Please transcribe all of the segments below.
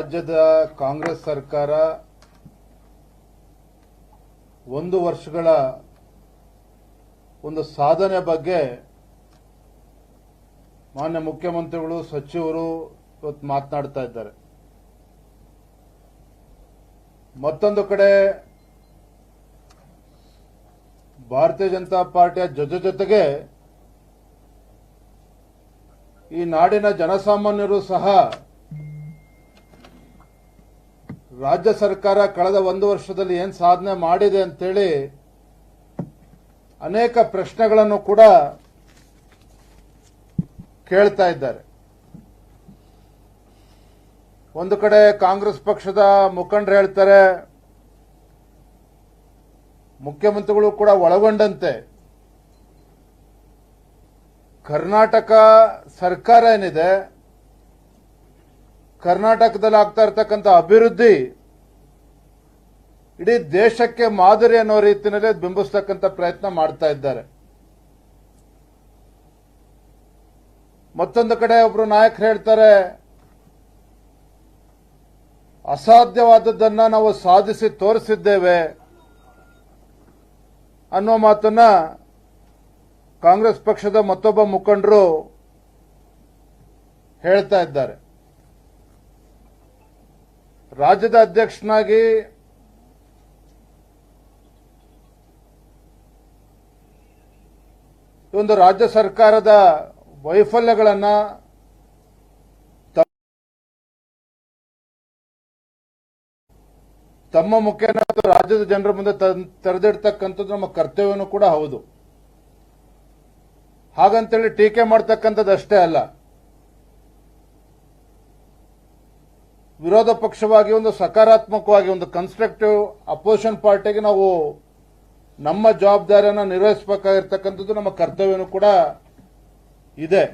ರಾಜ್ಯದ ಕಾಂಗ್ರೆಸ್ ಸರ್ಕಾರ ಒಂದು ವರ್ಷಗಳ ಒಂದು ಸಾಧನೆ ಬಗ್ಗೆ ಮಾನ್ಯ ಮುಖ್ಯಮಂತ್ರಿಗಳು, ಸಚಿವರು ಇವತ್ತು ಮಾತನಾಡ್ತಾ ಇದ್ದಾರೆ. ಮತ್ತೊಂದು ಕಡೆ ಭಾರತೀಯ ಜನತಾ ಪಾರ್ಟಿಯ ಜೊತೆ ಜೊತೆಗೆ ಈ ನಾಡಿನ ಜನಸಾಮಾನ್ಯರು ಸಹ ರಾಜ್ಯ ಸರ್ಕಾರ ಕಳೆದ ಒಂದು ವರ್ಷದಲ್ಲಿ ಏನು ಸಾಧನೆ ಮಾಡಿದೆ ಅಂತೇಳಿ ಅನೇಕ ಪ್ರಶ್ನೆಗಳನ್ನು ಕೂಡ ಕೇಳ್ತಾ ಇದ್ದಾರೆ. ಒಂದು ಕಡೆ ಕಾಂಗ್ರೆಸ್ ಪಕ್ಷದ ಮುಖಂಡರು ಹೇಳ್ತಾರೆ, ಮುಖ್ಯಮಂತ್ರಿಗಳು ಕೂಡ ಒಳಗೊಂಡಂತೆ. ಕರ್ನಾಟಕ ಸರ್ಕಾರ ಏನಿದೆ, ಕರ್ನಾಟಕದಲ್ಲಿ ಆಗ್ತಾ ಇರ್ತಕ್ಕಂಥ ಅಭಿವೃದ್ಧಿ ಇಡೀ ದೇಶಕ್ಕೆ ಮಾದರಿ ಅನ್ನೋ ರೀತಿಯಲ್ಲಿ ಬಿಂಬಿಸ್ತಕ್ಕಂಥ ಪ್ರಯತ್ನ ಮಾಡ್ತಾ ಇದ್ದಾರೆ. ಮತ್ತೊಂದು ಕಡೆ ಒಬ್ರು ನಾಯಕರು ಹೇಳ್ತಾರೆ, ಅಸಾಧ್ಯವಾದದ್ದನ್ನ ನಾವು ಸಾಧಿಸಿ ತೋರಿಸಿದ್ದೇವೆ ಅನ್ನೋ ಮಾತನ್ನ ಕಾಂಗ್ರೆಸ್ ಪಕ್ಷದ ಮತ್ತೊಬ್ಬ ಮುಖಂಡರು ಹೇಳ್ತಾ ಇದ್ದಾರೆ. ರಾಜ್ಯದ ಅಧ್ಯಕ್ಷನಾಗಿ ಒಂದು ರಾಜ್ಯ ಸರ್ಕಾರದ ವೈಫಲ್ಯಗಳನ್ನ ತಮ್ಮ ಮುಖೇನ ರಾಜ್ಯದ ಜನರ ಮುಂದೆ ತೆರೆದಿಡ್ತಕ್ಕಂಥದ್ದು ನಮ್ಮ ಕರ್ತವ್ಯನೂ ಕೂಡ ಹೌದು. ಹಾಗಂತೇಳಿ ಟೀಕೆ ಮಾಡ್ತಕ್ಕಂಥದ್ದು ಅಷ್ಟೇ ಅಲ್ಲ. ವಿರೋಧ ಪಕ್ಷವಾಗಿ ಒಂದು ಸಕಾರಾತ್ಮಕವಾಗಿ ಒಂದು ಕನ್ಸ್ಟ್ರಕ್ಟಿವ್ ಅಪೋಸಿಷನ್ ಪಾರ್ಟಿಗೆ ನಾವು ನಮ್ಮ ಜವಾಬ್ದಾರಿಯನ್ನು ನಿರ್ವಹಿಸಬೇಕಾಗಿರ್ತಕ್ಕಂಥದ್ದು ನಮ್ಮ ಕರ್ತವ್ಯನೂ ಕೂಡ ಇದೆ.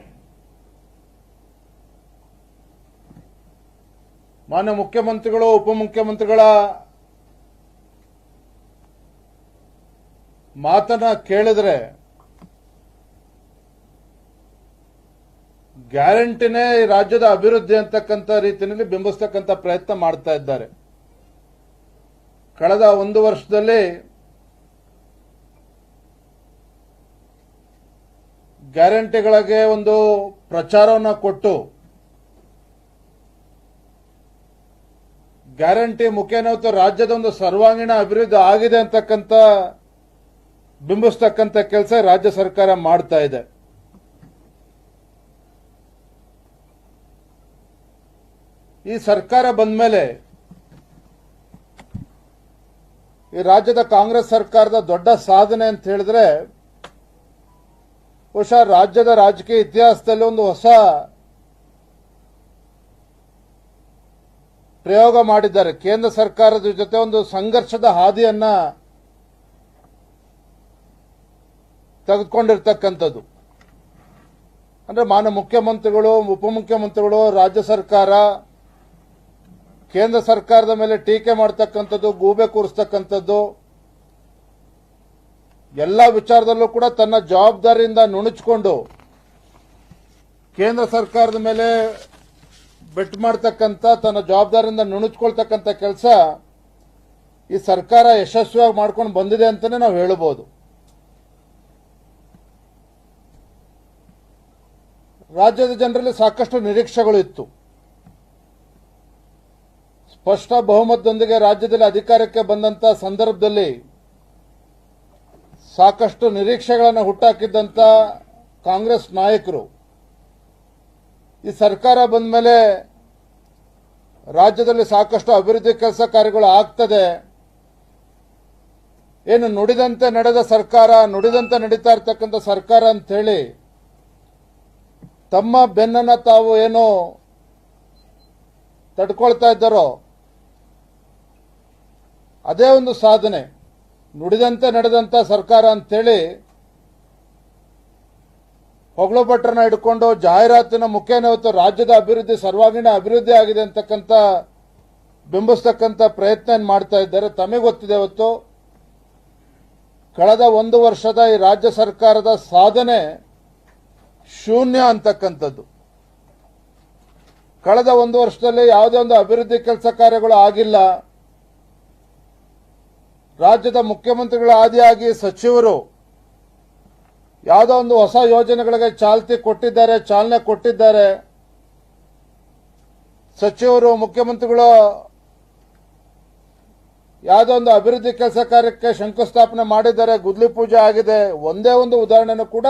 ಮಾನ್ಯ ಮುಖ್ಯಮಂತ್ರಿಗಳು, ಉಪಮುಖ್ಯಮಂತ್ರಿಗಳ ಮಾತನ್ನ ಕೇಳಿದ್ರೆ ಗ್ಯಾರಂಟಿನೇ ರಾಜ್ಯದ ಅಭಿವೃದ್ಧಿ ಅಂತಕ್ಕಂಥ ರೀತಿಯಲ್ಲಿ ಬಿಂಬಿಸ್ತಕ್ಕಂಥ ಪ್ರಯತ್ನ ಮಾಡ್ತಾ ಇದ್ದಾರೆ. ಕಳೆದ ಒಂದು ವರ್ಷದಲ್ಲಿ ಗ್ಯಾರಂಟಿಗಳಿಗೆ ಒಂದು ಪ್ರಚಾರವನ್ನು ಕೊಟ್ಟು ಗ್ಯಾರಂಟಿ ಮುಖೇನ ರಾಜ್ಯದ ಒಂದು ಸರ್ವಾಂಗೀಣ ಅಭಿವೃದ್ಧಿ ಆಗಿದೆ ಅಂತಕ್ಕಂಥ, ಬಿಂಬಿಸ್ತಕ್ಕಂಥ ಕೆಲಸ ರಾಜ್ಯ ಸರ್ಕಾರ ಮಾಡ್ತಾ ಇದೆ. ಈ ಸರ್ಕಾರ ಬಂದ ಮೇಲೆ ಈ ರಾಜ್ಯದ ಕಾಂಗ್ರೆಸ್ ಸರ್ಕಾರದ ದೊಡ್ಡ ಸಾಧನೆ ಅಂತ ಹೇಳಿದ್ರೆ ಬಹುಶಃ ರಾಜ್ಯದ ರಾಜಕೀಯ ಇತಿಹಾಸದಲ್ಲಿ ಒಂದು ಹೊಸ ಪ್ರಯೋಗ ಮಾಡಿದ್ದಾರೆ. ಕೇಂದ್ರ ಸರ್ಕಾರದ ಜೊತೆ ಒಂದು ಸಂಘರ್ಷದ ಹಾದಿಯನ್ನ ತೆಗೆದುಕೊಂಡಿರ್ತಕ್ಕಂಥದ್ದು. ಅಂದ್ರೆ ಮಾನ್ಯ ಮುಖ್ಯಮಂತ್ರಿಗಳು, ಉಪಮುಖ್ಯಮಂತ್ರಿಗಳು, ರಾಜ್ಯ ಸರ್ಕಾರ, ಕೇಂದ್ರ ಸರ್ಕಾರದ ಮೇಲೆ ಟೀಕೆ ಮಾಡ್ತಕ್ಕಂಥದ್ದು, ಗೂಬೆ ಕೂರಿಸ್ತಕ್ಕಂಥದ್ದು. ಎಲ್ಲ ವಿಚಾರದಲ್ಲೂ ಕೂಡ ತನ್ನ ಜವಾಬ್ದಾರಿಯಿಂದ ನುಣುಚಿಕೊಂಡು ಕೇಂದ್ರ ಸರ್ಕಾರದ ಮೇಲೆ ಬೆಟ್ ಮಾಡ್ತಕ್ಕಂಥ, ತನ್ನ ಜವಾಬ್ದಾರಿಯಿಂದ ನುಣುಚ್ಕೊಳ್ತಕ್ಕಂಥ ಕೆಲಸ ಈ ಸರ್ಕಾರ ಯಶಸ್ವಿಯಾಗಿ ಮಾಡ್ಕೊಂಡು ಬಂದಿದೆ ಅಂತಾನೆ ನಾವು ಹೇಳಬಹುದು ರಾಜ್ಯದ ಜನರಲ್ಲಿ ಸಾಕಷ್ಟು ನಿರೀಕ್ಷೆಗಳು ಇತ್ತು. ಸ್ಪಷ್ಟ ಬಹುಮತದೊಂದಿಗೆ ರಾಜ್ಯದಲ್ಲಿ ಅಧಿಕಾರಕ್ಕೆ ಬಂದಂತ ಸಂದರ್ಭದಲ್ಲಿ ಸಾಕಷ್ಟು ನಿರೀಕ್ಷೆಗಳನ್ನು ಹುಟ್ಟಾಕಿದ್ದಂಥ ಕಾಂಗ್ರೆಸ್ ನಾಯಕರು. ಈ ಸರ್ಕಾರ ಬಂದ ಮೇಲೆ ರಾಜ್ಯದಲ್ಲಿ ಸಾಕಷ್ಟು ಅಭಿವೃದ್ಧಿ ಕೆಲಸ ಕಾರ್ಯಗಳು ಆಗ್ತದೆ. ಏನು ನುಡಿದಂತೆ ನಡೆದ ಸರ್ಕಾರ, ನುಡಿದಂತೆ ನಡೀತಾ ಇರ್ತಕ್ಕಂಥ ಸರ್ಕಾರ ಅಂತ ಹೇಳಿ ತಮ್ಮ ಬೆನ್ನನ್ನು ತಾವು ಏನು ತಡ್ಕೊಳ್ತಾ ಇದ್ದಾರೋ, ಅದೇ ಒಂದು ಸಾಧನೆ. ನುಡಿದಂತೆ ನಡೆದಂತ ಸರ್ಕಾರ ಅಂತೇಳಿ ಹೊಗಳು ಭಟ್ರನ್ನ ಹಿಡ್ಕೊಂಡು ಜಾಹೀರಾತಿನ ಮುಖೇನ ಇವತ್ತು ರಾಜ್ಯದ ಅಭಿವೃದ್ಧಿ ಸರ್ವಾಂಗೀಣ ಅಭಿವೃದ್ಧಿ ಆಗಿದೆ ಅಂತಕ್ಕಂಥ ಬಿಂಬಿಸ್ತಕ್ಕಂಥ ಪ್ರಯತ್ನ ಮಾಡ್ತಾ ಇದ್ದಾರೆ ತಮಗೆ ಗೊತ್ತಿದೆ ಇವತ್ತು? ಕಳೆದ ಒಂದು ವರ್ಷದ ಈ ರಾಜ್ಯ ಸರ್ಕಾರದ ಸಾಧನೆ ಶೂನ್ಯ ಅಂತಕ್ಕಂಥದ್ದು. ಕಳೆದ ಒಂದು ವರ್ಷದಲ್ಲಿ ಯಾವುದೇ ಒಂದು ಅಭಿವೃದ್ಧಿ ಕೆಲಸ ಕಾರ್ಯಗಳು ಆಗಿಲ್ಲ. ರಾಜ್ಯದ ಮುಖ್ಯಮಂತ್ರಿಗಳ ಆದಿಯಾಗಿ ಸಚಿವರು ಯಾವುದೋ ಒಂದು ಹೊಸ ಯೋಜನೆಗಳಿಗೆ ಚಾಲ್ತಿ ಕೊಟ್ಟಿದ್ದಾರೆ, ಚಾಲನೆ ಕೊಟ್ಟಿದ್ದಾರೆ. ಸಚಿವರು, ಮುಖ್ಯಮಂತ್ರಿಗಳು ಯಾವುದೋ ಒಂದು ಅಭಿವೃದ್ಧಿ ಕೆಲಸ ಕಾರ್ಯಕ್ಕೆ ಶಂಕುಸ್ಥಾಪನೆ ಮಾಡಿದ್ದಾರೆ, ಗುದ್ಲಿ ಪೂಜೆ ಆಗಿದೆ. ಒಂದೇ ಒಂದು ಉದಾಹರಣೆನೂ ಕೂಡ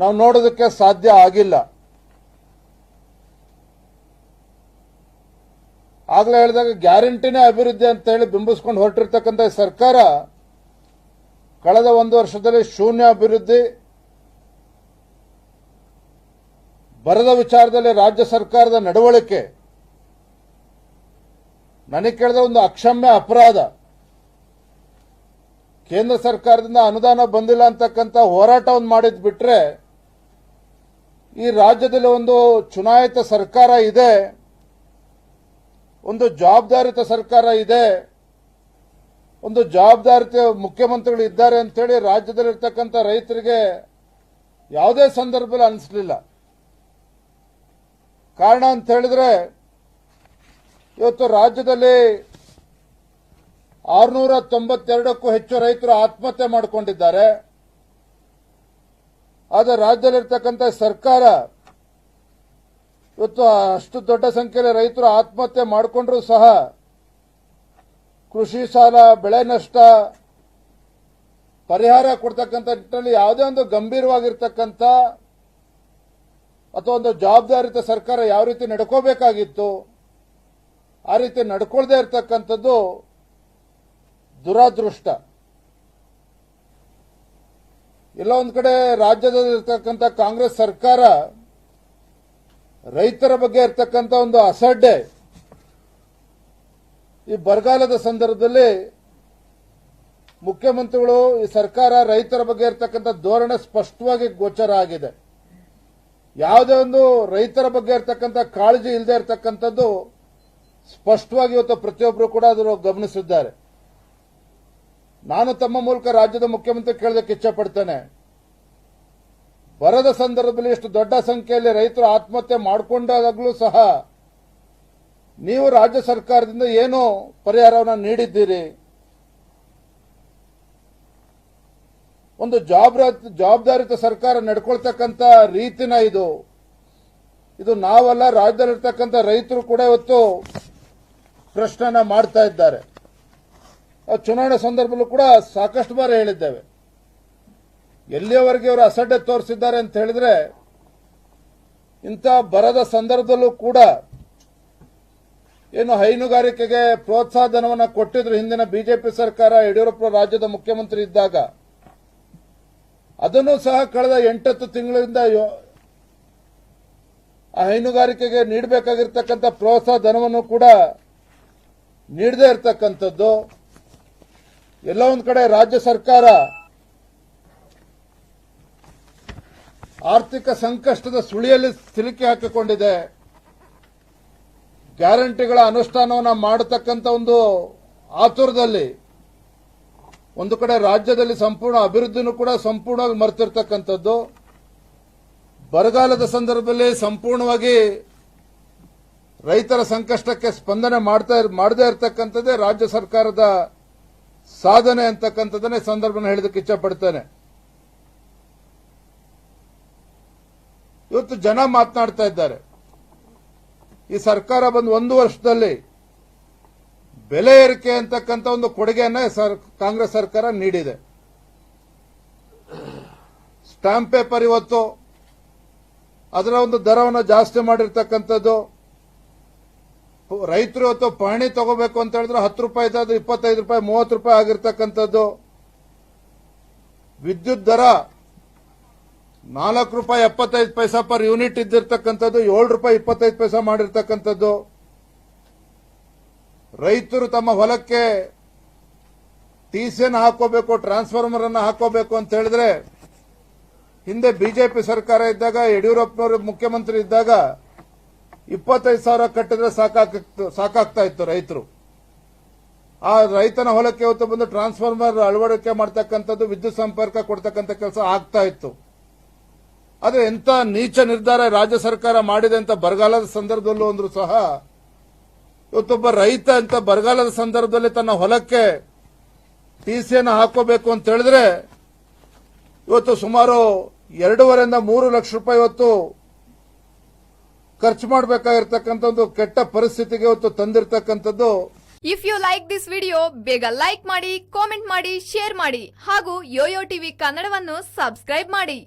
ನಾವು ನೋಡೋದಕ್ಕೆ ಸಾಧ್ಯ ಆಗಿಲ್ಲ. ಆಗ್ಲೇ ಹೇಳಿದಾಗ ಗ್ಯಾರಂಟಿನೇ ಅಭಿವೃದ್ಧಿ ಅಂತ ಹೇಳಿ ಬಿಂಬಿಸ್ಕೊಂಡು ಹೊರಟಿರ್ತಕ್ಕಂಥ ಸರ್ಕಾರ ಕಳೆದ ಒಂದು ವರ್ಷದಲ್ಲಿ ಶೂನ್ಯ ಅಭಿವೃದ್ಧಿ, ಬರದ ವಿಚಾರದಲ್ಲಿ ರಾಜ್ಯ ಸರ್ಕಾರದ ನಡವಳಿಕೆ, ನನಗೆ ಕೇಳಿದ ಒಂದು ಅಕ್ಷಮ್ಯ ಅಪರಾಧ. ಕೇಂದ್ರ ಸರ್ಕಾರದಿಂದ ಅನುದಾನ ಬಂದಿಲ್ಲ ಅಂತಕ್ಕಂಥ ಹೋರಾಟವನ್ನು ಮಾಡಿದ್ ಬಿಟ್ರೆ ಈ ರಾಜ್ಯದಲ್ಲಿ ಒಂದು ಚುನಾಯಿತ ಸರ್ಕಾರ ಇದೆ. ಒಂದು ಜವಾಬ್ದಾರಿತ ಸರ್ಕಾರ ಇದೆ. ಒಂದು ಜವಾಬ್ದಾರಿತ ಮುಖ್ಯಮಂತ್ರಿಗಳು ಇದ್ದಾರೆ ಅಂತೇಳಿ ರಾಜ್ಯದಲ್ಲಿರ್ತಕ್ಕಂಥ ರೈತರಿಗೆ ಯಾವುದೇ ಸಂದರ್ಭದಲ್ಲಿ ಅನಿಸ್ಲಿಲ್ಲ. ಕಾರಣ ಅಂತ ಹೇಳಿದ್ರೆ, ಇವತ್ತು ರಾಜ್ಯದಲ್ಲಿ ಆರುನೂರ ತೊಂಬತ್ತೆರಡಕ್ಕೂ ಹೆಚ್ಚು ರೈತರು ಆತ್ಮಹತ್ಯೆ ಮಾಡಿಕೊಂಡಿದ್ದಾರೆ. ಆದರೆ ರಾಜ್ಯದಲ್ಲಿರ್ತಕ್ಕಂಥ ಸರ್ಕಾರ ಇವತ್ತು ಅಷ್ಟು ದೊಡ್ಡ ಸಂಖ್ಯೆಯಲ್ಲಿ ರೈತರು ಆತ್ಮಹತ್ಯೆ ಮಾಡಿಕೊಂಡ್ರೂ ಸಹ ಕೃಷಿ ಸಾಲ, ಬೆಳೆ ನಷ್ಟ, ಪರಿಹಾರ ಕೊಡ್ತಕ್ಕಂಥ ನಿಟ್ಟಿನಲ್ಲಿ ಯಾವುದೇ ಒಂದು ಗಂಭೀರವಾಗಿರ್ತಕ್ಕಂಥ ಅಥವಾ ಒಂದು ಜವಾಬ್ದಾರಿತ ಸರ್ಕಾರ ಯಾವ ರೀತಿ ನಡ್ಕೋಬೇಕಾಗಿತ್ತು, ಆ ರೀತಿ ನಡ್ಕೊಳ್ದೇ ಇರತಕ್ಕಂಥದ್ದು ದುರಾದೃಷ್ಟ. ಎಲ್ಲ ಒಂದು ಕಡೆ ರಾಜ್ಯದಲ್ಲಿರ್ತಕ್ಕಂಥ ಕಾಂಗ್ರೆಸ್ ಸರ್ಕಾರ ರೈತರ ಬಗ್ಗೆ ಇರ್ತಕ್ಕಂಥ ಒಂದು ಅಸಡ್ಡೆ ಈ ಬರಗಾಲದ ಸಂದರ್ಭದಲ್ಲಿ ಮುಖ್ಯಮಂತ್ರಿಗಳು, ಈ ಸರ್ಕಾರ ರೈತರ ಬಗ್ಗೆ ಇರ್ತಕ್ಕಂಥ ಧೋರಣೆ ಸ್ಪಷ್ಟವಾಗಿ ಗೋಚರ ಆಗಿದೆ. ಯಾವುದೇ ಒಂದು ರೈತರ ಬಗ್ಗೆ ಇರ್ತಕ್ಕಂಥ ಕಾಳಜಿ ಇಲ್ಲದೆ ಇರತಕ್ಕಂಥದ್ದು ಸ್ಪಷ್ಟವಾಗಿ ಇವತ್ತು ಪ್ರತಿಯೊಬ್ಬರು ಕೂಡ ಅದನ್ನು ಗಮನಿಸಿದ್ದಾರೆ. ನಾನು ತಮ್ಮ ಮೂಲಕ ರಾಜ್ಯದ ಮುಖ್ಯಮಂತ್ರಿ ಕೇಳೋದಕ್ಕೆ ಇಚ್ಛಪಡ್ತೇನೆ. ಬರದ ಸಂದರ್ಭದಲ್ಲಿ ಇಷ್ಟು ದೊಡ್ಡ ಸಂಖ್ಯೆಯಲ್ಲಿ ರೈತರು ಆತ್ಮಹತ್ಯೆ ಮಾಡಿಕೊಂಡಾಗಲೂ ಸಹ ನೀವು ರಾಜ್ಯ ಸರ್ಕಾರದಿಂದ ಏನು ಪರಿಹಾರವನ್ನು ನೀಡಿದ್ದೀರಿ. ಒಂದು ಜವಾಬ್ದಾರಿ ಜವಾಬ್ದಾರಿತ ಸರ್ಕಾರ ನಡ್ಕೊಳ್ತಕ್ಕಂಥ ರೀತಿನ ಇದು. ಇದು ನಾವೆಲ್ಲ, ರಾಜ್ಯದಲ್ಲಿರ್ತಕ್ಕಂಥ ರೈತರು ಕೂಡ ಇವತ್ತು ಪ್ರಶ್ನೆನ ಮಾಡ್ತಾ ಇದ್ದಾರೆ. ಚುನಾವಣೆ ಸಂದರ್ಭದಲ್ಲೂ ಕೂಡ ಸಾಕಷ್ಟು ಬಾರಿ ಹೇಳಿದ್ದೇವೆ. ಎಲ್ಲಿಯವರೆಗೆ ಅವರು ಅಸಡ್ಡೆ ತೋರಿಸಿದ್ದಾರೆ ಅಂತ ಹೇಳಿದ್ರೆ, ಇಂಥ ಬರದ ಸಂದರ್ಭದಲ್ಲೂ ಕೂಡ ಏನು ಹೈನುಗಾರಿಕೆಗೆ ಪ್ರೋತ್ಸಾಹ ಧನವನ್ನು ಕೊಟ್ಟಿದ್ರು ಹಿಂದಿನ ಬಿಜೆಪಿ ಸರ್ಕಾರ, ಯಡಿಯೂರಪ್ಪ ರಾಜ್ಯದ ಮುಖ್ಯಮಂತ್ರಿ ಇದ್ದಾಗ. ಅದನ್ನು ಸಹ ಕಳೆದ ಎಂಟತ್ತು ತಿಂಗಳಿಂದ ಆ ಹೈನುಗಾರಿಕೆಗೆ ನೀಡಬೇಕಾಗಿರ್ತಕ್ಕಂಥ ಪ್ರೋತ್ಸಾಹ ಧನವನ್ನು ಕೂಡ ನೀಡದೇ ಇರತಕ್ಕಂಥದ್ದು. ಎಲ್ಲ ಒಂದು ಕಡೆ ರಾಜ್ಯ ಸರ್ಕಾರ ಆರ್ಥಿಕ ಸಂಕಷ್ಟದ ಸುಳಿಯಲ್ಲಿ ಸಿಲುಕಿ ಹಾಕಿಕೊಂಡಿದೆ. ಗ್ಯಾರಂಟಿಗಳ ಅನುಷ್ಠಾನವನ್ನು ಮಾಡತಕ್ಕಂಥ ಒಂದು ಆತುರದಲ್ಲಿ, ಒಂದು ಕಡೆ ರಾಜ್ಯದಲ್ಲಿ ಸಂಪೂರ್ಣ ಅಭಿವೃದ್ಧಿನೂ ಕೂಡ ಸಂಪೂರ್ಣವಾಗಿ ಮರೆತಿರ್ತಕ್ಕಂಥದ್ದು. ಬರಗಾಲದ ಸಂದರ್ಭದಲ್ಲಿ ಸಂಪೂರ್ಣವಾಗಿ ರೈತರ ಸಂಕಷ್ಟಕ್ಕೆ ಸ್ಪಂದನೆ ಮಾಡ್ತಾ ಮಾಡದೇ ಇರತಕ್ಕಂಥದ್ದೇ ರಾಜ್ಯ ಸರ್ಕಾರದ ಸಾಧನೆ ಅಂತಕ್ಕಂಥದ್ದನ್ನೇ ಸಂದರ್ಭನ ಹೇಳೋದಕ್ಕೆ ಇಚ್ಛಪಡ್ತೇನೆ ಇವತ್ತು ಜನ ಮಾತನಾಡ್ತಾ ಇದ್ದಾರೆ. ಈ ಸರ್ಕಾರ ಬಂದು ಒಂದು ವರ್ಷದಲ್ಲಿ ಬೆಲೆ ಏರಿಕೆ ಅಂತಕ್ಕಂಥ ಒಂದು ಕೊಡುಗೆಯನ್ನ ಕಾಂಗ್ರೆಸ್ ಸರ್ಕಾರ ನೀಡಿದೆ. ಸ್ಟಾಂಪ್ ಪೇಪರ್ ಇವತ್ತು, ಅದರ ಒಂದು ದರವನ್ನು ಜಾಸ್ತಿ ಮಾಡಿರ್ತಕ್ಕಂಥದ್ದು, ರೈತರು ಇವತ್ತು ಪಹಣಿ ತಗೋಬೇಕು ಅಂತ ಹೇಳಿದ್ರೆ ಹತ್ತು ರೂಪಾಯಿ ಇದ್ದಾದ್ರೆ ಇಪ್ಪತ್ತೈದು ರೂಪಾಯಿ, ಮೂವತ್ತು ರೂಪಾಯಿ ಆಗಿರ್ತಕ್ಕಂಥದ್ದು. ವಿದ್ಯುತ್ ದರ ನಾಲ್ಕು ರೂಪಾಯಿ ಎಪ್ಪತ್ತೈದು ಪೈಸಾ ಪರ್ ಯೂನಿಟ್ ಇದ್ದಿರ್ತಕ್ಕಂಥದ್ದು, ಏಳು ರೂಪಾಯಿ ಇಪ್ಪತ್ತೈದು ಪೈಸಾ ಮಾಡಿರ್ತಕ್ಕಂಥದ್ದು. ರೈತರು ತಮ್ಮ ಹೊಲಕ್ಕೆ ಟಿಸಿಯನ್ನು ಹಾಕೋಬೇಕು ಟ್ರಾನ್ಸ್ಫಾರ್ಮರ್ ಅನ್ನು ಹಾಕೋಬೇಕು ಅಂತ ಹೇಳಿದ್ರೆ, ಹಿಂದೆ ಬಿಜೆಪಿ ಸರ್ಕಾರ ಇದ್ದಾಗ, ಯಡಿಯೂರಪ್ಪನವರು ಮುಖ್ಯಮಂತ್ರಿ ಇದ್ದಾಗ, ಇಪ್ಪತ್ತೈದು ಸಾವಿರ ಕಟ್ಟಿದ್ರೆ ಸಾಕಾಗ್ತಿತ್ತು, ಸಾಕಾಗ್ತಾ ಇತ್ತು ರೈತರು. ಆ ರೈತನ ಹೊಲಕ್ಕೆ ಇವತ್ತು ಬಂದು ಟ್ರಾನ್ಸ್ಫಾರ್ಮರ್ ಅಳವಡಿಕೆ ಮಾಡ್ತಕ್ಕಂಥದ್ದು, ವಿದ್ಯುತ್ ಸಂಪರ್ಕ ಕೊಡ್ತಕ್ಕಂಥ ಕೆಲಸ ಆಗ್ತಾ ಇತ್ತು. ಆದ್ರೆ ಎಂತ ನೀಚ ನಿರ್ಧಾರ ರಾಜ್ಯ ಸರ್ಕಾರ ಮಾಡಿದೆ ಅಂತ ಬರಗಾಲದ ಸಂದರ್ಭದಲ್ಲೂ ಅಂದ್ರೂ ಸಹ, ಇವತ್ತೊಬ್ಬ ರೈತ ಅಂತ ಬರಗಾಲದ ಸಂದರ್ಭದಲ್ಲಿ ತನ್ನ ಹೊಲಕ್ಕೆ ಟಿಸಿಯನ್ನು ಹಾಕೋಬೇಕು ಅಂತ ಹೇಳಿದ್ರೆ, ಇವತ್ತು ಸುಮಾರು ಎರಡೂವರೆಯಿಂದ ಮೂರು ಲಕ್ಷ ರೂಪಾಯಿ ಇವತ್ತು ಖರ್ಚು ಮಾಡಬೇಕಾಗಿರ್ತಕ್ಕಂಥ ಒಂದು ಕೆಟ್ಟ ಪರಿಸ್ಥಿತಿಗೆ ಇವತ್ತು ತಂದಿರತಕ್ಕಂಥದ್ದು. If you like this video ಬೇಗ ಲೈಕ್ ಮಾಡಿ ಕಾಮೆಂಟ್ ಮಾಡಿ ಶೇರ್ ಮಾಡಿ, ಹಾಗೂ ಯೋಯೋ ಟಿವಿ ಕನ್ನಡವನ್ನು ಸಬ್ಸ್ಕ್ರೈಬ್ ಮಾಡಿ.